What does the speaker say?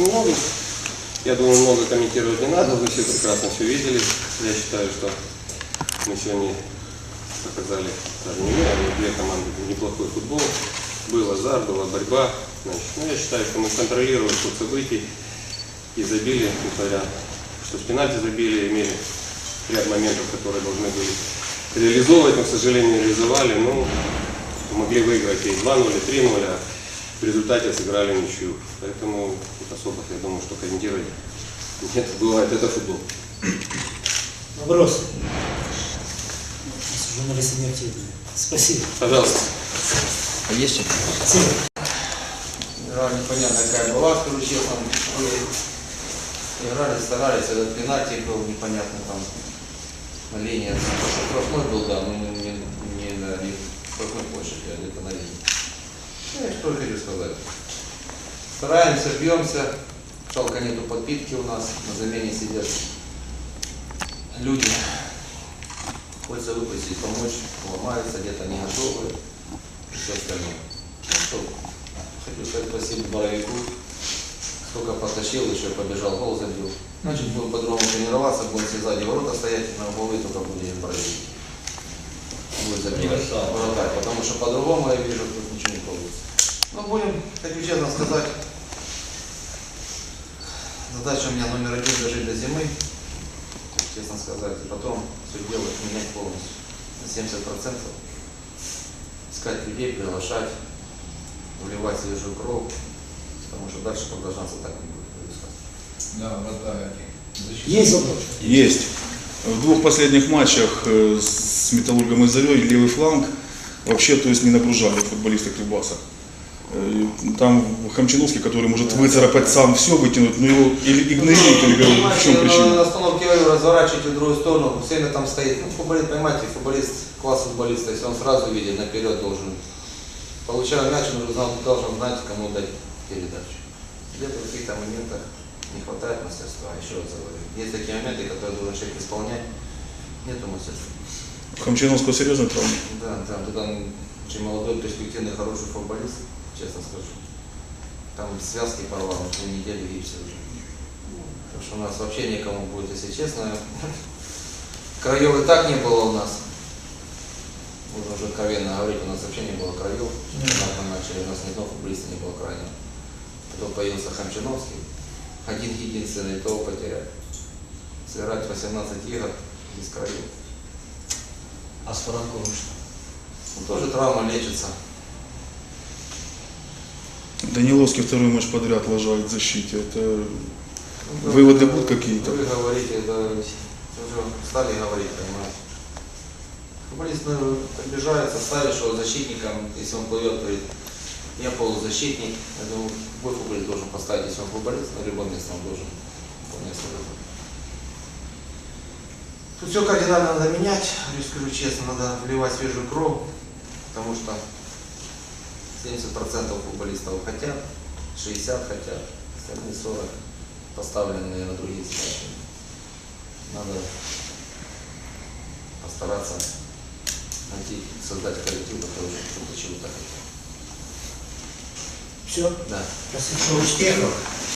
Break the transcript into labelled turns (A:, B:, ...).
A: много, я думаю, много комментировать не надо, вы все прекрасно все видели. Я считаю, что мы сегодня показали, даже не мы, а две команды, неплохой футбол. Был азарт, была борьба. Значит, ну, я считаю, что мы контролировали ход событий и забили, несмотря, что с пенальти забили, имели ряд моментов, которые должны были реализовывать, но, к сожалению, не реализовали. Ну, могли выиграть и 2-0, и 3-0, а в результате сыграли ничью. Поэтому тут особо, я думаю, что комментировать нет, бывает, это футбол.
B: Вопрос. Журналисты не активные. Спасибо.
A: Пожалуйста.
C: А есть что-то?
B: Цифры.
D: Игра непонятно какая была, скажу честно. Мы играли, старались, этот пенальти был непонятно там на линии. Штрафной был, да, но не на ли- штрафной площади, а где-то на линии. Ну, я что хочу сказать. Стараемся, бьемся. Жалко нету подпитки у нас, на замене сидят люди. Хочется выпустить, помочь, ломаются, где-то не готовы все остальное. Ну что, хочу сказать спасибо Боровику. Сколько потащил, еще побежал, гол забил. Значит, будем по-другому тренироваться, будем все сзади ворота стоять, на угловые только будем Боровик. Будет забивать. Вратарь, потому что по-другому я вижу, тут ничего не получится. Ну, будем, хочу честно сказать, задача у меня номер один дожить до зимы, честно сказать, и потом все делать, менять полностью на 70%. Искать людей, приглашать, вливать свежую кровь, потому что дальше продолжаться так не будет происходить.
E: Да, вратарь.
B: Есть вопрос?
F: Есть. В двух последних матчах э, с Металлургом и Зарей левый фланг вообще то есть не нагружали футболиста Кривбаса. Э, Там Хамчиновский, который может выцарапать сам все, вытянуть, но его или игнорируют, или говорят, в чем
D: Понимаете, на
F: причина.
D: остановке говорю, разворачивайте в другую сторону, все время там стоит. Ну, футболист, понимаете, футболист, класс футболиста, если он сразу видит, наперед должен. Получая мяч, он должен знать, кому дать передачу. Где-то в каких-то моментах не хватает мастерства, еще раз говорю. Есть такие моменты, которые должен человек исполнять, нету мастерства.
F: Хамчиновского серьезная травма.
D: Да, да, ты там очень молодой, перспективный, хороший футболист, честно скажу. Там связки порвал, на две недели гипсе уже. Так что у нас вообще никому будет, если честно. Краев и так не было у нас. Можно уже откровенно говорить, у нас вообще не было краев. Мы начали, у нас ни одного футболиста не было крайнего. Потом появился Хамчиновский, один единственный, то потеряли. Сыграть 18 игр без краев.
B: А с Франковым что?
D: Ну, тоже травма лечится.
F: Даниловский второй матч подряд лажает в защите. Это
D: Ну,
F: Выводы
D: да,
F: будут какие-то?
D: Вы говорите, это уже стали говорить, понимаете. Футболист ну, обижается, ставишь его защитником, если он плывет, говорит, я полузащитник. Я думаю, любой футболист должен поставить, если он футболист, на любом месте он должен. Тут все кардинально надо менять, говорю, скажу честно, надо вливать свежую кровь, потому что 70% футболистов хотят, 60 хотят, остальные 40 поставленные на другие задачи. Надо постараться найти, создать коллектив, который кто-то чего-то хотел.
B: Все?
D: Да.
B: Спасибо. Успехов.